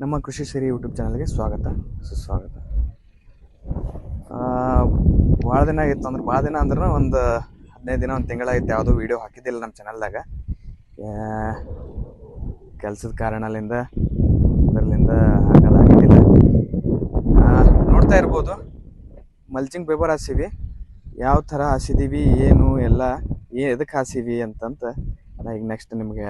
ನಮ್ಮ ಕೃಷಿ ಸಿರಿ ಯೂಟ್ಯೂಬ್ ಚಾನಲ್ಗೆ ಸ್ವಾಗತ. ಸುಸ್ವಾಗತ. ಭಾಳ ದಿನ ಆಗಿತ್ತು ಅಂದ್ರೆ ಭಾಳ ದಿನ ಅಂದ್ರೆ ಒಂದು ಹದಿನೈದು ದಿನ ಒಂದು ತಿಂಗಳಾಗಿತ್ತು ಯಾವುದೋ ವೀಡಿಯೋ ಹಾಕಿದ್ದಿಲ್ಲ ನಮ್ಮ ಚಾನಲ್ದಾಗ. ಕೆಲಸದ ಕಾರಣದಿಂದ ಅದರಲ್ಲಿಂದ ಹಾಕೋದಾಗಿದ್ದಿಲ್ಲ ಆ, ನೋಡ್ತಾ ಇರ್ಬೋದು. ಮಲ್ಚಿಂಗ್ ಪೇಪರ್ ಹಾಸಿವಿ ಯಾವ ಥರ ಹಾಸಿದ್ದೀವಿ ಏನು ಎಲ್ಲ ಏ ಎದಕ್ಕೆ ಹಾಸಿವಿ ಅಂತಂತ ನಾ ಈಗ ನೆಕ್ಸ್ಟ್ ನಿಮಗೆ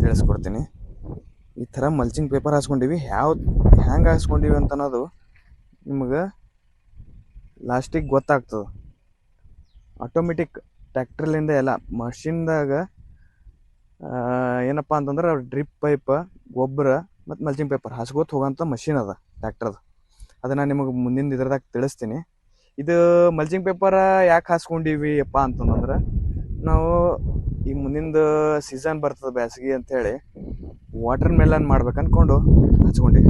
ತಿಳಿಸ್ಕೊಡ್ತೀನಿ. ಈ ಥರ ಮಲ್ಚಿಂಗ್ ಪೇಪರ್ ಹಾಸ್ಕೊಂಡಿವಿ. ಯಾವ ಹ್ಯಾಂಗೆ ಹಾಸ್ಕೊಂಡಿವಿ ಅಂತ ಅನ್ನೋದು ನಿಮ್ಗೆ ಲಾಸ್ಟಿಗೆ ಗೊತ್ತಾಗ್ತದೆ. ಆಟೋಮೆಟಿಕ್ ಟ್ಯಾಕ್ಟ್ರಲಿಂದ ಎಲ್ಲ ಮಷಿನ್ದಾಗ ಏನಪ್ಪ ಅಂತಂದ್ರೆ ಡ್ರಿಪ್ ಪೈಪ್ ಗೊಬ್ಬರ ಮತ್ತು ಮಲ್ಚಿಂಗ್ ಪೇಪರ್ ಹಾಸ್ಕೋತ ಹೋಗೋಂಥ ಮಷಿನ್ ಅದ ಟ್ಯಾಕ್ಟ್ರದು ಅದನ್ನು ನಿಮಗೆ ಮುಂದಿನ ಇದ್ರದಾಗ ತಿಳಿಸ್ತೀನಿ. ಇದು ಮಲ್ಚಿಂಗ್ ಪೇಪರ್ ಯಾಕೆ ಹಾಸ್ಕೊಂಡಿವಿ ಅಪ್ಪ ಅಂತಂದ್ರೆ, ನಾವು ಈ ಮುಂದಿನ ಸೀಸನ್ ಬರ್ತದೆ ಬೇಸಿಗೆ ಅಂತೇಳಿ ವಾಟರ್ ಮೆಲನ್ ಮಾಡ್ಬೇಕು ಅಂದ್ಕೊಂಡು ಹಚ್ಕೊಂಡಿ.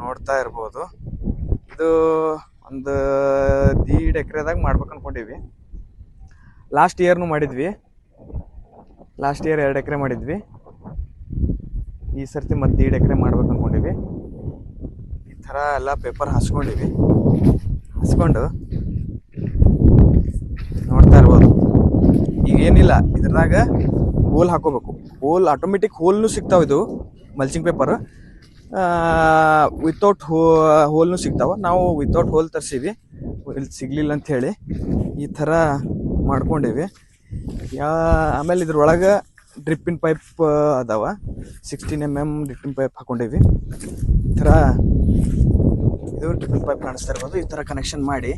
ನೋಡ್ತಾ ಇರ್ಬೋದು. ಇದು ಒಂದು ದೀಡ್ ಎಕರೆದಾಗ ಮಾಡ್ಬೇಕು ಅನ್ಕೊಂಡಿವಿ ಲಾಸ್ಟ್ ಇಯರ್ನು ಮಾಡಿದ್ವಿ. ಲಾಸ್ಟ್ ಇಯರ್ ಎರಡು ಎಕರೆ ಮಾಡಿದ್ವಿ. ಈ ಸರ್ತಿ ಮತ್ತೆ ದೀಡ್ ಎಕರೆ ಮಾಡ್ಬೇಕು ಅನ್ಕೊಂಡಿವಿ ಈ ಥರ ಎಲ್ಲ ಪೇಪರ್ ಹಚ್ಕೊಂಡಿವಿ ಹಚ್ಕೊಂಡು ನೋಡ್ತಾ ಇರ್ಬೋದು. ಈಗ ಏನಿಲ್ಲ, ಇದ್ರದಾಗ ಹೋಲ್ ಹಾಕೋಬೇಕು. ಹೋಲ್ ಆಟೋಮೆಟಿಕ್ ಹೋಲ್ನು ಸಿಗ್ತಾವ ಇದು ಮಲ್ಚಿಂಗ್ ಪೇಪರ್ ವಿತೌಟ್ ಹೋ ಹೋಲ್ನು ಸಿಗ್ತಾವೆ. ನಾವು ವಿತೌಟ್ ಹೋಲ್ ತರಿಸೀವಿ. ಇಲ್ಲಿ ಸಿಗ್ಲಿಲ್ಲ ಹೇಳಿ ಈ ಥರ ಮಾಡ್ಕೊಂಡೇವಿ. ಯಾ, ಆಮೇಲೆ ಇದ್ರೊಳಗೆ ಡ್ರಿಪ್ಪಿನ ಪೈಪ್ ಅದಾವ. ಸಿಕ್ಸ್ಟೀನ್ ಎಂ ಎಂ ಡ್ರಿಪ್ಪಿನ ಪೈಪ್ ಹಾಕೊಂಡೇವಿ. ಈ ಥರ ಇದು ಡ್ರಿಪ್ಪಿನ ಪೈಪ್ ಕಾಣಿಸ್ತಾ ಇರ್ಬೋದು. ಈ ಥರ ಕನೆಕ್ಷನ್ ಮಾಡಿ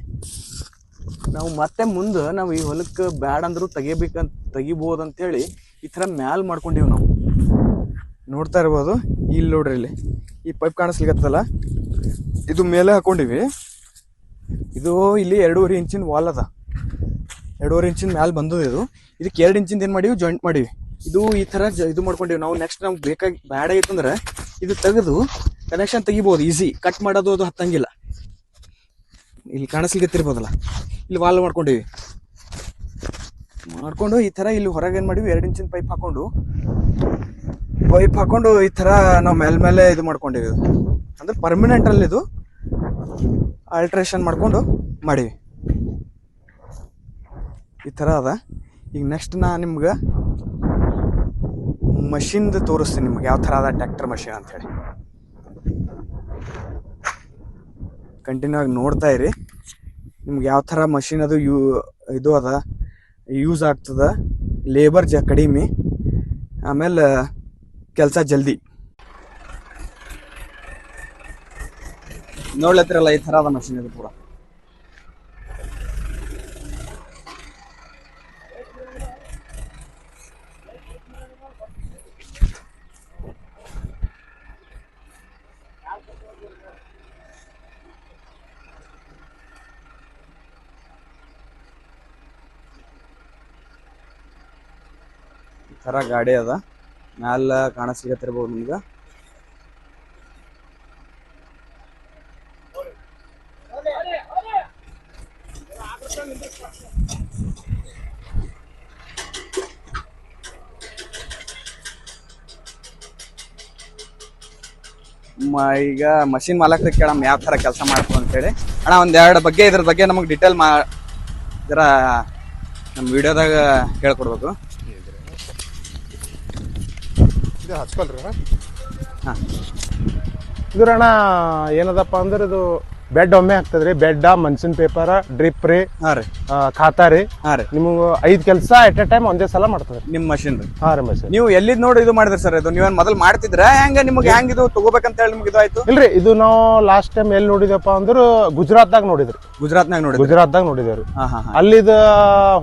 ನಾವು ಮತ್ತೆ ಮುಂದೆ ನಾವು ಈ ಹೊಲಕ್ಕೆ ಬ್ಯಾಡ ಅಂದರೂ ತೆಗಿಬೇಕಂತ ತೆಗಿಬೋದು ಅಂತೇಳಿ ಈ ಥರ ಮ್ಯಾಲ್ ಮಾಡ್ಕೊಂಡಿವಿ ನಾವು. ನೋಡ್ತಾ ಇರ್ಬೋದು, ಇಲ್ಲಿ ನೋಡ್ರಿ ಇಲ್ಲಿ. ಈ ಪೈಪ್ ಕಾಣಿಸ್ಲಿಕ್ಕತ್ತಲ್ಲ ಇದು ಮೇಲೆ ಹಾಕೊಂಡಿವಿ. ಇದು ಇಲ್ಲಿ ಎರಡೂವರೆ ಇಂಚಿನ ವಾಲ್ ಅದ. ಎರಡೂವರೆ ಇಂಚಿನ ಮ್ಯಾಲೆ ಬಂದದ ಇದು. ಇದಕ್ಕೆ ಎರಡು ಇಂಚಿಂದ ಏನು ಮಾಡೀವಿ? ಜಾಯಿಂಟ್ ಮಾಡೀವಿ. ಇದು ಈ ಥರ ಇದು ಮಾಡ್ಕೊಂಡಿವಿ. ನಾವು ನೆಕ್ಸ್ಟ್ ನಮ್ಗೆ ಬೇಕಾಗಿ ಬ್ಯಾಡ್ ಆಗಿತ್ತಂದ್ರೆ ಇದು ತೆಗೆದು ಕನೆಕ್ಷನ್ ತೆಗಿಬೋದು ಈಸಿ ಕಟ್ ಮಾಡೋದು ಅದು ಹತ್ತಂಗಿಲ್ಲ. ಇಲ್ಲಿ ಕಾಣಿಸ್ಲಿಕ್ಕತ್ತಿರ್ಬೋದಲ್ಲ ಇಲ್ಲಿ ವಾಲ್ ಮಾಡ್ಕೊಂಡಿವಿ. ಮಾಡ್ಕೊಂಡು ಈ ಥರ ಇಲ್ಲಿ ಹೊರಗೆ ಏನು ಮಾಡಿವಿ ಎರಡು ಇಂಚಿನ ಪೈಪ್ ಹಾಕೊಂಡು. ಪೈಪ್ ಹಾಕೊಂಡು ಈ ಥರ ನಾವು ಮೇಲೆ ಮೇಲೆ ಇದು ಮಾಡ್ಕೊಂಡಿವಿ ಅಂದ್ರೆ ಪರ್ಮನೆಂಟ್ ಅಲ್ಲಿ ಇದು ಆಲ್ಟ್ರೇಷನ್ ಮಾಡಿಕೊಂಡು ಮಾಡಿವಿ ಈ ಥರ ಅದ. ಈಗ ನೆಕ್ಸ್ಟ್ ನಾ ನಿಮ್ಗೆ ಮಷಿನ್ದು ತೋರಿಸ್ತೀನಿ ನಿಮ್ಗೆ. ಯಾವ ಥರ ಅದ ಟ್ರ್ಯಾಕ್ಟರ್ ಮಷಿನ್ ಅಂತೇಳಿ ಕಂಟಿನ್ಯೂ ಆಗಿ ನೋಡ್ತಾ ಇರಿ. ನಿಮ್ಗೆ ಯಾವ ಥರ ಮಷಿನ್ ಅದು ಯೂ ಇದು ಅದ? ಯೂಸ್ ಆಗ್ತದ. ಲೇಬರ್ ಜ ಕಡಿಮೆ. ಆಮೇಲೆ ಕೆಲಸ ಜಲ್ದಿ. ನೋಡ್ಲತ್ತಿರಲ್ಲ ಈ ಥರ ಅದ ಮಷಿನ್ ಇದು ಪೂರ. ಥರ ಗಾಡಿ ಅದ. ಮ್ಯಾಲ ಕಾಣಸಿಗತ್ತಿರ್ಬೋದು ನಿಮ್ಗೆ. ಮ, ಈಗ ಮಷಿನ್ ಮಾಲಕ್ರ ಕೇಳಮ್ಮ ಯಾವ ತರ ಕೆಲಸ ಮಾಡ್ತು ಅಂತೇಳಿ. ಅಣ್ಣ, ಒಂದ್ ಎರಡು ಬಗ್ಗೆ ಇದ್ರ ಬಗ್ಗೆ ನಮಗೆ ಡಿಟೇಲ್ ಮಾ ಇದರ ನಮ್ಮ ವಿಡಿಯೋದಾಗ ಹೇಳ್ಕೊಡ್ಬೇಕು. ಇದು ಹಚ್ಕೊಳ್ರಿ ಹಾಂ. ರಣ ಅಣ್ಣ ಏನದಪ್ಪ ಅಂದ್ರೆ ಇದು ಬೆಡ್ ಒಮ್ಮೆ ಹಾಕ್ತದ್ರಿ. ಬೆಡ್ ಮನ್ಸಿನ್ ಪೇಪರ್ ಡ್ರಿಪ್ ರೀ ಹಾಂ ರೀ. ಖಾತಾ ರೀ. ಹಾಂ ರೀ. ನಿಮ್ಗೆ ಐದ್ ಕೆಲಸ ಎಟ್ ಎ ಟೈಮ್ ಒಂದೇ ಸಲ ಮಾಡ್ತದ್ರಿ. ನಿಮ್ಮ ಮಷಿನ್ ರೀ. ಹಾ ರೀ ಮಷಿನ್ ನೀವು ಎಲ್ಲಿದ್ ನೋಡಿ ಇದು ಮಾಡಿದ್ರಿ ಸರ್ ಇದು? ನೀವೇನ್ ಮೊದಲು ಮಾಡ್ತಿದ್ರ? ಹೆಂಗ ನಿಮ್ಗೆ ಹೆಂಗ್ ಇದು ತಗೋಬೇಕಂತ ಹೇಳಿ ನಿಮ್ಗೆ ಇದು ಆಯ್ತು? ಇಲ್ರಿ ಇದು ನಾವು ಲಾಸ್ಟ್ ಟೈಮ್ ಎಲ್ಲಿ ನೋಡಿದಪ್ಪ ಅಂದ್ರೆ ಗುಜರಾತ್ದಾಗ ನೋಡಿದ್ರಿ. ಗುಜರಾತ್ನಾಗ ನೋಡಿ ಗುಜರಾತ್ದಾಗ ನೋಡಿದೇವ್ರಿ. ಹಾ ಹಾ ಹಾ. ಅಲ್ಲಿದ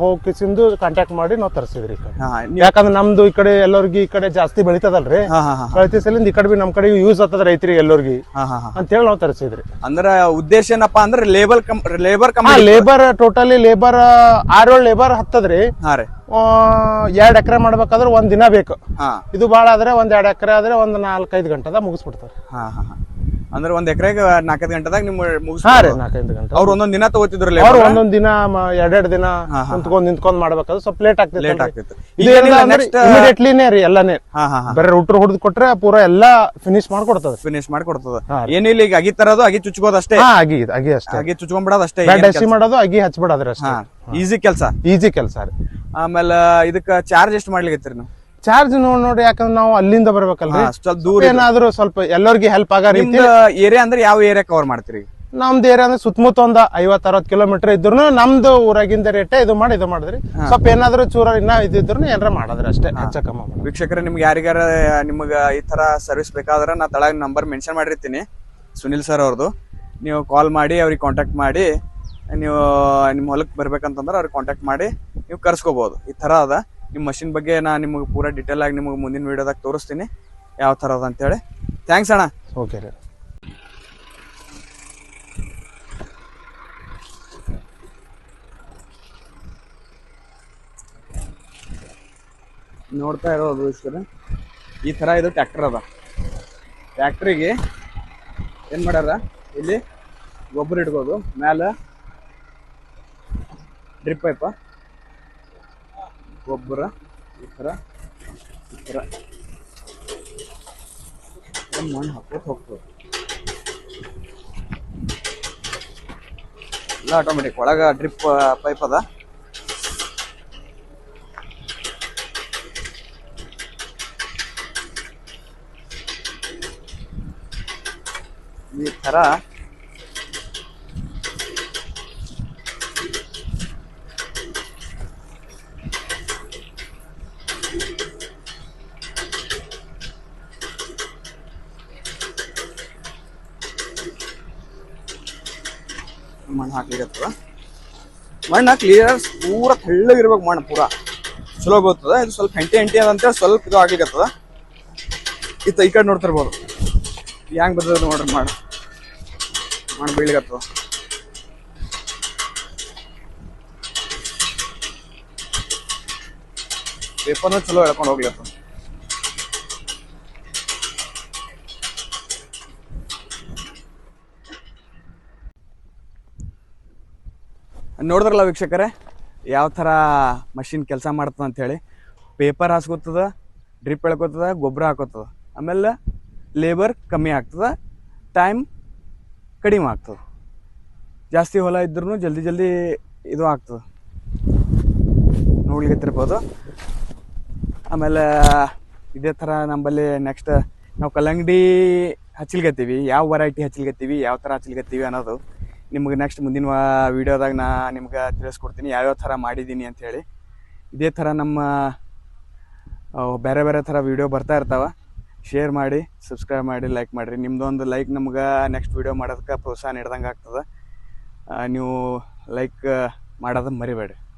ಹೋಗಿಸಿಂದು ಕಾಂಟ್ಯಾಕ್ಟ್ ಮಾಡಿ ನಾವು ತರಿಸಿದ್ರಿ ಈ ಕಡೆ. ಹಾ ಯಾಕಂದ್ರೆ ನಮ್ದು ಈ ಕಡೆ ಎಲ್ಲರಿಗೂ ಈ ಕಡೆ ಜಾಸ್ತಿ ಬೆಳಿತದಲ್ರಿ. ಹಾ ಹಾ ಹಾ ಬೆಳಿತಿ ಸಲಿಂದ ಈ ಕಡೆ ಬಿ ನಮ್ ಕಡೆ ಯೂಸ್ ಆಗ್ತದ ರೈತರಿಗೆ ಎಲ್ಲರಿಗೆ ಹಾ ಹಾ ಹಾ. ಅಂತೇಳಿ ನಾವು ತರಿಸಿದ್ರಿ. ಅಂದ್ರ ಉದ್ದೇಶ ಏನಪ್ಪಾ ಅಂದ್ರೆ ಲೇಬರ್ ಕಮ್ ಲೇಬರ್ ಕಮ್ಮಿ ಲೇಬರ್ ಟೋಟಲಿ ಲೇಬರ್ ಆರೇಳು ಲೇಬರ್ ಹತ್ತದ್ರಿ. ಹಾ ರೀ. ಎರಡ್ ಎಕರೆ ಮಾಡ್ಬೇಕಾದ್ರೆ ಒಂದ್ ದಿನ ಬೇಕು. ಹಾ. ಇದು ಬಾಳ ಆದ್ರೆ ಒಂದ್ ಎರಡ್ ಎಕರೆ ಆದ್ರೆ ಒಂದ್ ನಾಲ್ಕೈದು ಗಂಟೆದಾಗ ಮುಗಿಸ್ಬಿಡ್ತಾರೆ. ಹಾ ಹಾ. ಅಂದ್ರೆ ಒಂದ್ ಎಕರೆಗೆ ನಾಲ್ಕೈದು ಗಂಟೆದಾಗ ನಿಮ್ ಮುಗಿಸ್ ಹಾ ರೀ ನಾಲ್ಕೈದು ಗಂಟೆ. ಅವ್ರು ಒಂದೊಂದ್ ದಿನ ತಗೋತಿದ್ರು ಅವ್ರು ಒಂದೊಂದ್ ದಿನ ಎರಡೆರಡು ದಿನ ಕುಂತ್ಕೊಂಡ್ ನಿಂತ್ಕೊಂಡ್ ಮಾಡ್ಬೇಕಾದ್ರೆ ಸ್ವಲ್ಪ ಲೇಟ್ ಆಗ್ತದೆ ಲೇಟ್. ಆಗ್ತಿತ್ತು. ಇಮಿಡಿಯೇಟ್ಲಿನೇ ರೀ ಎಲ್ಲಾನೇ. ಬರೀ ರೂಟ್ರ್ ಹೊಡೆದ್ ಕೊಟ್ರೆ ಪೂರ ಎಲ್ಲಾ ಫಿನಿಶ್ ಮಾಡ್ಕೊಡ್ತದೆ. ಫಿನಿಶ್ ಮಾಡ್ಕೊಡ್ತದ. ಏನಿಲ್ಲ ಈಗ ಅಗಿ ತರೋದು ಅಗಿ ಚುಚ್ಕೋದು ಅಷ್ಟೇ. ಅಗಿ ಅಗಿ ಅಷ್ಟೇ. ಅಗಿ ಚುಚ್ಕೊಂಡ್ಬಿಡೋದು ಅಷ್ಟೇ ಬೆಡ್ ಹಸಿ ಮಾಡೋದು ಅಗಿ ಹಚ್ಬಿಡೋದ್ರಿ ಅಷ್ಟೇ. ಈಸಿ ಕೆಲಸ. ಈಜಿ ಕೆಲಸ ರೀ. ಆಮೇಲೆ ಇದಕ್ಕ ಚಾರ್ಜ್ ಎಷ್ಟು ಮಾಡ್ಲಿಕ್ಕೆ ನೀವು? ಚಾರ್ಜ್ ನೋಡ್ ನೋಡಿ ಯಾಕಂದ್ರೆ ನಾವು ಅಲ್ಲಿಂದ ಬರ್ಬೇಕಲ್ರಿ? ಸ್ವಲ್ಪ ದೂರ ಏನಾದ್ರೂ ಸ್ವಲ್ಪ ಎಲ್ಲರಿಗೂ ಹೆಲ್ಪ್ ಆಗ ರೀತಿ ಏರಿಯಾ ಅಂದ್ರೆ ಯಾವ ಏರಿಯಾ ಕವರ್ ಮಾಡ್ತೀರಿ? ನಮ್ದು ಏರಿಯಾ ಅಂದ್ರೆ ಸುತ್ತಮುತ್ತ ಒಂದ್ ಐವತ್ ಅರವತ್ ಕಿಲೋಮೀಟರ್ ಇದ್ರು ನಮ್ದು ಊರಾಗಿಂದ ರೇಟ್ ಇದು ಮಾಡಿ ಇದು ಮಾಡಿದ್ರಿ. ಸ್ವಲ್ಪ ಏನಾದ್ರೂ ಚೂರ ಇನ್ನ ಇದ್ರು ಏನಾರ ಮಾಡಿದ್ರೆ ಅಷ್ಟೇ ಹೆಚ್ಚ ಕಮ್ಮ ವೀಕ್ಷಕರ ವೀಕ್ಷಕರೇ ನಿಮ್ಗೆ ಯಾರಿಗಾರ ನಿಮ್ಗೆ ಈ ತರ ಸರ್ವಿಸ್ ಬೇಕಾದ್ರೆ ನಾ ತಳಗ ನಂಬರ್ ಮೆನ್ಷನ್ ಮಾಡಿರ್ತೀನಿ ಸುನಿಲ್ ಸರ್ ಅವ್ರದ್ದು ನೀವು ಕಾಲ್ ಮಾಡಿ ಅವ್ರಿಗೆ ಕಾಂಟ್ಯಾಕ್ಟ್ ಮಾಡಿ ನೀವು ನಿಮ್ಮ ಹೊಲಕ್ಕೆ ಬರ್ಬೇಕಂತಂದ್ರೆ ಅವ್ರಿಗೆ ಕಾಂಟ್ಯಾಕ್ಟ್ ಮಾಡಿ ನೀವು ಕರ್ಸ್ಕೋಬಹುದು ಈ ತರ ಅದ. ನಿಮ್ಮ ಮಷಿನ್ ಬಗ್ಗೆ ನಾ ನಿಮಗೆ ಪೂರಾ ಡಿಟೇಲ್ ಆಗಿ ನಿಮಗೆ ಮುಂದಿನ ವಿಡಿಯೋದಾಗ ತೋರಿಸ್ತೀನಿ. ಯಾವ ಥರ ಅದ ಅಂತೇಳಿ. ಥ್ಯಾಂಕ್ಸ್ ಅಣ್ಣ. ಓಕೆ ರೀ. ನೋಡ್ತಾ ಇರೋದು ವೀಕ್ಷಕರೇ ಈ ಥರ ಇದು ಟ್ಯಾಕ್ಟ್ರ್ ಅದ. ಟ್ಯಾಕ್ಟ್ರಿಗೆ ಏನು ಮಾಡ್ಯಾರ? ಇಲ್ಲಿ ಗೊಬ್ಬರ ಇಡ್ಬೋದು. ಮ್ಯಾಲ ಡ್ರಿಪ್ ಪೈಪ ಗೊಬ್ಬರ ಈ ಥರ ಮಣ್ಣು ಹಾಕೋದು ಹೋಗ್ತದೆ ಎಲ್ಲ ಆಟೋಮೆಟಿಕ್ ಒಳಗೆ ಡ್ರಿಪ್ ಪೈಪ್ ಅದ. ಈ ಥರ ಮಣ್ಣು ಹಾಕ್ಲಿಕ್ಕೆ ಮಣ್ಣು ಕ್ಲಿಯರ್ ಪೂರ ತೆಳ್ಳಗಿರ್ಬೇಕು ಮಣ್ಣು, ಪೂರ. ಚಲೋ ಬರ್ತದ ಇದು ಸ್ವಲ್ಪ ಹೆಂಟಿ ಹೆಂಟಿ ಅದಂತೇಳಿ ಸ್ವಲ್ಪ ಇದು ಆಗ್ಲಿಕ್ಕತ್ತದ ಇತ್ತ ಈ ಕಡೆ ನೋಡ್ತಿರ್ಬೋದು. ಹೆಂಗ್ ಬರ್ತದ ನೋಡ್ರಿ ಮಾಡಿ ಮಣ್ಣು ಬೀಳ್ಲಿಕ್ಕತ್ತದ ಪೇಪರ್ನ ಚಲೋ ಎಳ್ಕೊಂಡು ಹೋಗ್ಲಿಕ್ಕತ್ತದ ನೋಡಿದ್ರಲ್ಲ ವೀಕ್ಷಕರೇ? ಯಾವ ಥರ ಮಷಿನ್ ಕೆಲಸ ಮಾಡ್ತದೆ ಅಂಥೇಳಿ ಪೇಪರ್ ಹಾಸ್ಕೊತದ, ಡ್ರಿಪ್ ಎಳ್ಕೊತದ, ಗೊಬ್ಬರ ಹಾಕೋತದ. ಆಮೇಲೆ ಲೇಬರ್ ಕಮ್ಮಿ ಆಗ್ತದೆ, ಟೈಮ್ ಕಡಿಮೆ ಆಗ್ತದೆ. ಜಾಸ್ತಿ ಹೊಲ ಇದ್ರೂ ಜಲ್ದಿ ಜಲ್ದಿ ಇದು ಆಗ್ತದ. ನೋಡ್ಲಿಕ್ಕಿರ್ಬೋದು. ಆಮೇಲೆ ಇದೇ ಥರ ನಂಬಲ್ಲಿ ನೆಕ್ಸ್ಟ್ ನಾವು ಕಲ್ಲಂಗಡಿ ಹಚ್ಚಲ್ಗತ್ತೀವಿ ಯಾವ ವೆರೈಟಿ ಹಚ್ಚಲ್ಗತ್ತೀವಿ ಯಾವ ಥರ ಹಚ್ಚಲ್ಗತ್ತೀವಿ ಅನ್ನೋದು. ನಿಮ್ಗೆ ನೆಕ್ಸ್ಟ್ ಮುಂದಿನ ವೀಡಿಯೋದಾಗ ನಾ ನಿಮ್ಗೆ ತಿಳಿಸ್ಕೊಡ್ತೀನಿ. ಯಾವ್ಯಾವ ಥರ ಮಾಡಿದ್ದೀನಿ ಅಂಥೇಳಿ ಇದೇ ಥರ ನಮ್ಮ ಬೇರೆ ಬೇರೆ ಥರ ವೀಡಿಯೋ ಬರ್ತಾ ಇರ್ತಾವೆ. ಶೇರ್ ಮಾಡಿ ಸಬ್ಸ್ಕ್ರೈಬ್ ಮಾಡಿ ಲೈಕ್ ಮಾಡಿರಿ. ನಿಮ್ಮದೊಂದು ಲೈಕ್ ನಮ್ಗೆ ನೆಕ್ಸ್ಟ್ ವೀಡಿಯೋ ಮಾಡೋದಕ್ಕೆ ಪ್ರೋತ್ಸಾಹ ನೀಡ್ದಂಗೆ ಆಗ್ತದೆ. ನೀವು ಲೈಕ್ ಮಾಡೋದನ್ನ ಮರಿಬೇಡಿ